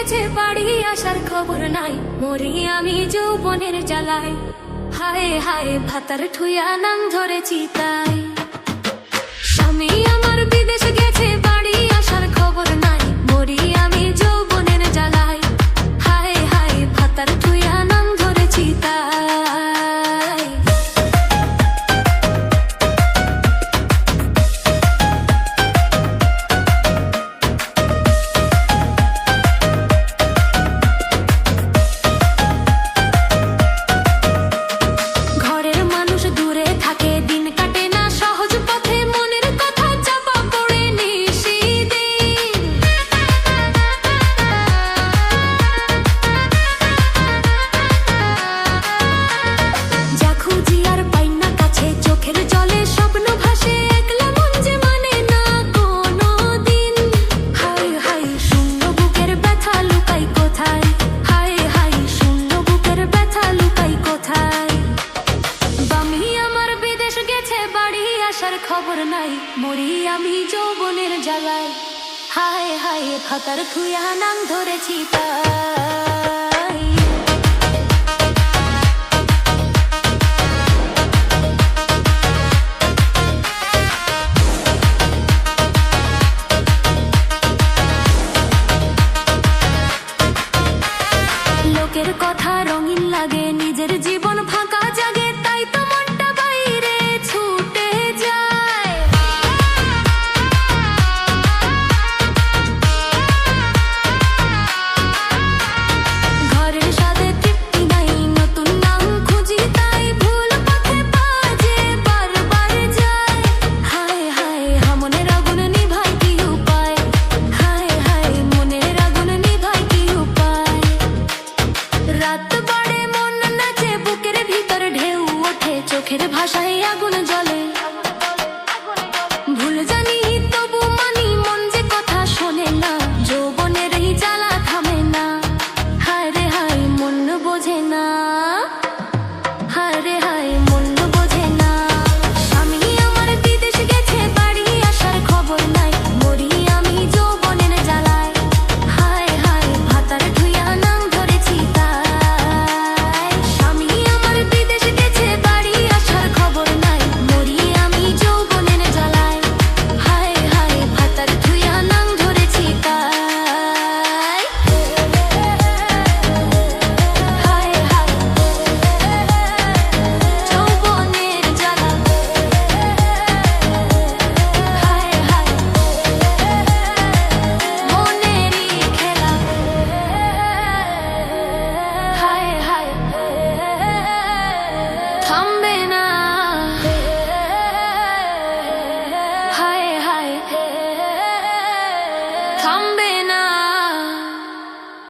গেছে বাড়ি, আসার খবর নাই। মরি আমি যৌবনের জ্বালায়। হায় হায় ভাতার ঠুয়া নাম ধরেছি তাই। স্বামী আমার বিদেশ গেছে বাড়ি, আসার খবর নাই। আসার খবর নাই। মরি আমি যৌবনের জ্বালায়। হায় হায় ফাতার খুয়া নাম ধরেছি তাই rato